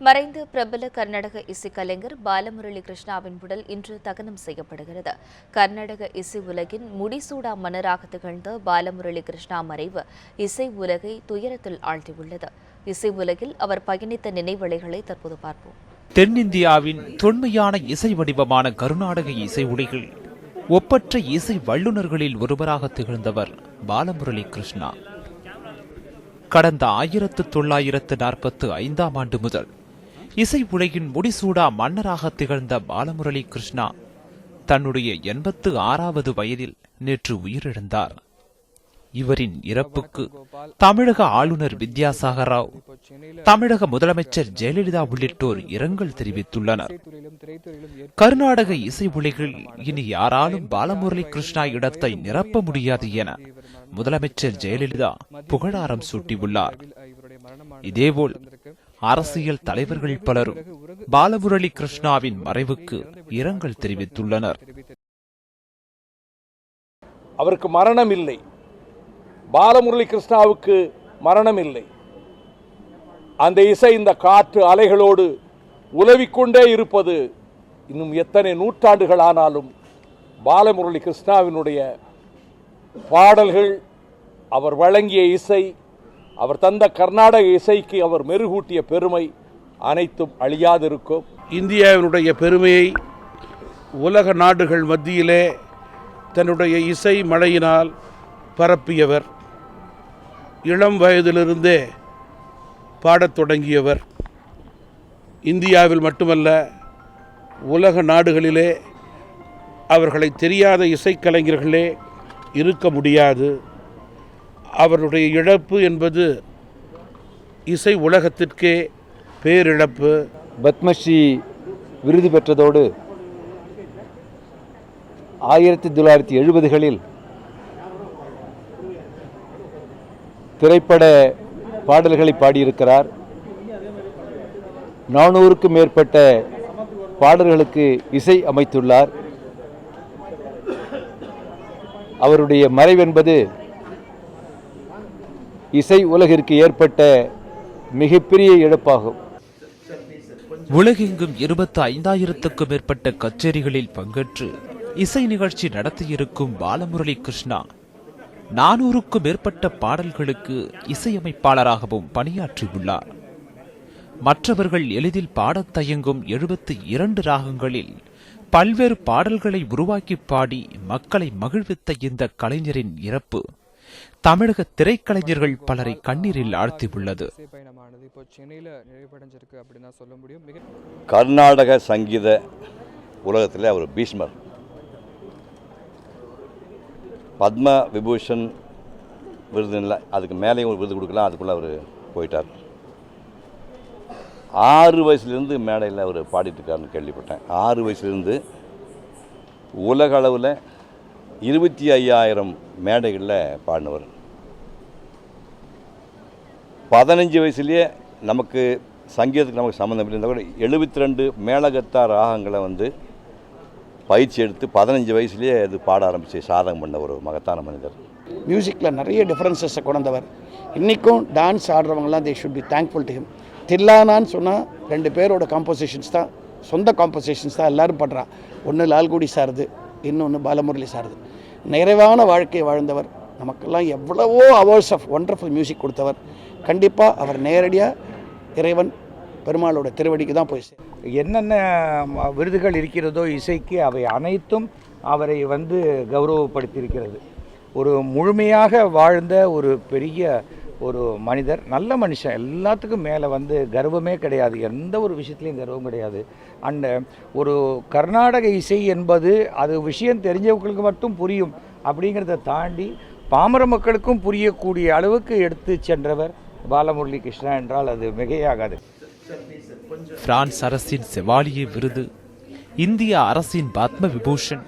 மறைந்த பிரபல கர்நாடக இசைக்கலைஞர் பாலமுரளி கிருஷ்ணாவின் உடல் இன்று தகனம் செய்யப்படுகிறது. கர்நாடக இசை உலகின் முடிசூடா மன்னராக திகழ்ந்த பாலமுரளி கிருஷ்ணா மறைவு இசை உலகை துயரத்தில் ஆழ்த்தியுள்ளது. இசை உலகில் அவர் பயணித்த நினைவலைகளை தற்போது பார்ப்போம். தென்னிந்தியாவின் தொன்மையான இசை வடிவமான கருநாடக இசை உலகில் ஒப்பற்ற இசை வல்லுநர்களில் ஒருவராக திகழ்ந்தவர் பாலமுரளி கிருஷ்ணா கடந்த ஆயிரத்து தொள்ளாயிரத்து நாற்பத்து ஐந்தாம் ஆண்டு முதல் இசை உலகின் முடிசூடா மன்னராக திகழ்ந்த பாலமுரளி கிருஷ்ணா தன்னுடைய எண்பத்து ஆறாவது வயதில் நேற்று உயிரிழந்தார். இவரின் இறப்புக்கு தமிழக ஆளுநர் வித்யாசாகர் ராவ் தமிழக முதலமைச்சர் ஜெயலலிதா உள்ளிட்டோர் இரங்கல் தெரிவித்துள்ளனர். கர்நாடக இசை உலகில் இனி யாராலும் பாலமுரளி கிருஷ்ணா இடத்தை நிரப்ப முடியாது என முதலமைச்சர் ஜெயலலிதா புகழாரம் சூட்டியுள்ளார். இதேபோல் அரசியல் தலைவர்கள் பலரும் பாலமுரளி கிருஷ்ணாவின் மறைவுக்கு இரங்கல் தெரிவித்துள்ளனர். அவருக்கு மரணம் இல்லை பாலமுரளி கிருஷ்ணாவுக்கு மரணம் இல்லை அந்த இசை இந்த காற்று அலைகளோடு உலவிக்கொண்டே இருப்பது இன்னும் எத்தனை நூற்றாண்டுகள் ஆனாலும் பாலமுரளி கிருஷ்ணாவினுடைய பாடல்கள் அவர் வழங்கிய இசை அவர் தந்த கர்நாடக இசைக்கு அவர் மெருகூட்டிய பெருமை அனைத்தும் அழியாதிருக்கும். இந்தியாவினுடைய பெருமையை உலக நாடுகள் மத்தியிலே தன்னுடைய இசை மழையினால் பரப்பியவர். இளம் வயதிலிருந்தே பாடத் தொடங்கியவர். இந்தியாவில் மட்டுமல்ல உலக நாடுகளிலே அவர்களை தெரியாத இசைக்கலைஞர்களே இருக்க முடியாது. அவருடைய இழப்பு என்பது இசை உலகத்திற்கே பேரிழப்பு. பத்மஸ்ரீ விருது பெற்றதோடு ஆயிரத்தி தொள்ளாயிரத்தி எழுபதுகளில் திரைப்பட பாடல்களை பாடியிருக்கிறார். நானூறுக்கும் மேற்பட்ட பாடல்களுக்கு இசை அமைத்துள்ளார். அவருடைய மறைவென்பது இசை உலகிற்கு ஏற்பட்ட மிகப்பெரிய இழப்பாகும். உலகெங்கும் இருபத்தி ஐந்தாயிரத்துக்கும் மேற்பட்ட கச்சேரிகளில் பங்கேற்று இசை நிகழ்ச்சி நடத்தியிருக்கும் பாலமுரளி கிருஷ்ணா நானூறுக்கும் மேற்பட்ட பாடல்களுக்கு இசையமைப்பாளராகவும் பணியாற்றியுள்ளார். மற்றவர்கள் எளிதில் பாடத் தயங்கும் எழுபத்தி இரண்டு ராகங்களில் பல்வேறு பாடல்களை உருவாக்கி பாடி மக்களை மகிழ்வித்த இந்த கலைஞரின் இறப்பு தமிழக திரைக்கலைஞர்கள் பலரை கண்ணீரில் ஆழ்த்தியுள்ளது. கர்நாடக சங்கீத உலகத்தில் அவர் பீஷ்மர். பத்ம விபூஷன் விருது இல்லை அதுக்கு மேலேயும் ஒரு விருது கொடுக்கலாம் அதுக்குள்ளே அவர் போயிட்டார். ஆறு வயசுலேருந்து மேடையில் அவர் பாடிட்டு இருக்காருன்னு கேள்விப்பட்டேன். ஆறு வயசுலேருந்து உலக அளவில் இருபத்தி ஐயாயிரம் மேடைகளில் பாடினவர். பதினஞ்சு வயசுலேயே நமக்கு சங்கீதத்துக்கு நமக்கு சம்மந்தம் இருந்தால் கூட எழுபத்தி ரெண்டு மேலகத்தா ராகங்களை வந்து பயிற்சி எடுத்து பதினஞ்சு வயசுலேயே அது பாட ஆரம்பித்து சாதகம் பண்ண ஒரு மகத்தான மனிதர். மியூசிக்கில் நிறைய டிஃப்ரென்சஸை கொண்டவர். இன்றைக்கும் dance ஆடுறவங்கலாம் they should be thankful to him தில்லானான்னு சொன்னால் ரெண்டு பேரோட காம்போசிஷன்ஸ் தான் சொந்த காம்போசிஷன்ஸ் தான் எல்லோரும் பண்ணுறான் ஒன்று லால்குடி சார்து இன்னொன்று பாலமுரளி சாருது நிறைவான வாழ்க்கையை வாழ்ந்தவர். நமக்கெல்லாம் எவ்வளவோ அவர்ஸ் ஆஃப் ஒண்டர்ஃபுல் மியூசிக் கொடுத்தவர். கண்டிப்பாக அவர் நேரடியாக இறைவன் பெருமாளோட திருவடிக்கு தான் போய் என்னென்ன விருதுகள் இருக்கிறதோ இசைக்கு அவை அனைத்தும் அவரை வந்து கௌரவப்படுத்தியிருக்கிறது. ஒரு முழுமையாக வாழ்ந்த ஒரு பெரிய ஒரு மனிதர் நல்ல மனுஷன். எல்லாத்துக்கும் மேலே வந்து கர்வமே கிடையாது. எந்த ஒரு விஷயத்துலையும் கர்வம் கிடையாது. அண்ட் ஒரு கர்நாடக இசை என்பது அது விஷயம் தெரிஞ்சவங்களுக்கு மட்டும் புரியும். அப்படிங்கிறத தாண்டி பாமர மக்களுக்கும் புரியக்கூடிய அளவுக்கு எடுத்து சென்றவர் பாலமுரளி கிருஷ்ணா என்றால் அது மிகையாகாது. பிரான்ஸ் அரசின் செவாலிய விருது இந்திய அரசின் பத்ம விபூஷன்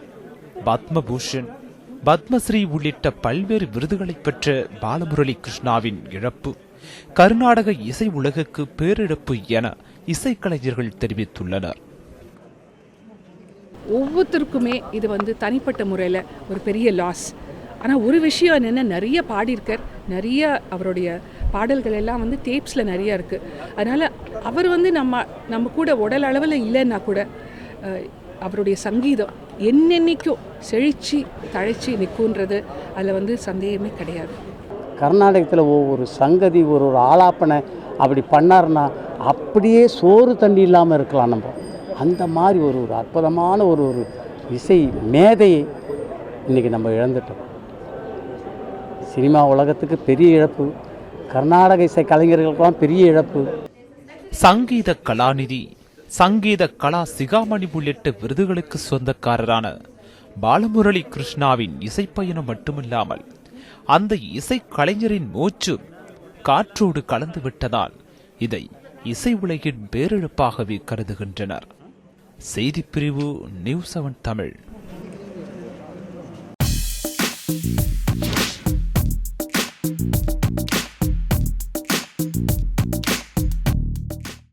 பத்மபூஷன் பத்மஸ்ரீ உள்ளிட்ட பல்வேறு விருதுகளை பெற்ற பாலமுரளி கிருஷ்ணாவின் இழப்பு கர்நாடக இசை உலகுக்கு பேரிழப்பு என இசைக்கலைஞர்கள் தெரிவித்துள்ளனர். ஒவ்வொருத்தருக்குமே இது வந்து தனிப்பட்ட முறையில் ஒரு பெரிய லாஸ் ஆனால் ஒரு விஷயம் என்னென்னா நிறைய பாடியிருக்கார் நிறைய அவருடைய பாடல்கள் எல்லாம் வந்து டேப்ஸில் நிறைய இருக்குது அதனால் அவர் வந்து நம்ம நம்ம கூட உடல் அளவில் இல்லைன்னா கூட அவருடைய சங்கீதம் என்னென்னைக்கும் செழிச்சு தழைச்சி நிற்குன்றது அதில் வந்து சந்தேகமே கிடையாது. கர்நாடகத்தில் ஒவ்வொரு சங்கதி ஒரு ஒரு ஆலாப்பனை அப்படி பண்ணாருன்னா அப்படியே சோறு தண்ணி இல்லாமல் இருக்கலாம் நம்ம. அந்த மாதிரி ஒரு ஒரு அற்புதமான ஒரு ஒரு இசை மேதையை இன்றைக்கி நம்ம இழந்துட்டோம். சினிமா உலகத்துக்கு பெரிய இழப்பு கர்நாடக இசை கலைஞர்களுக்கெல்லாம் பெரிய இழப்பு. சங்கீத கலாநிதி சங்கீத கலா சிகாமணி உள்ளிட்ட விருதுகளுக்கு சொந்தக்காரரான பாலமுரளி கிருஷ்ணாவின் இசைப்பயணம் மட்டுமில்லாமல் அந்த இசை கலைஞரின் மூச்சு காற்றோடு கலந்து விட்டதால் இதை இசை உலகின் பேரிழப்பாகவே கருதுகின்றனர். செய்திப்பிரிவு நியூஸ் செவன் தமிழ்.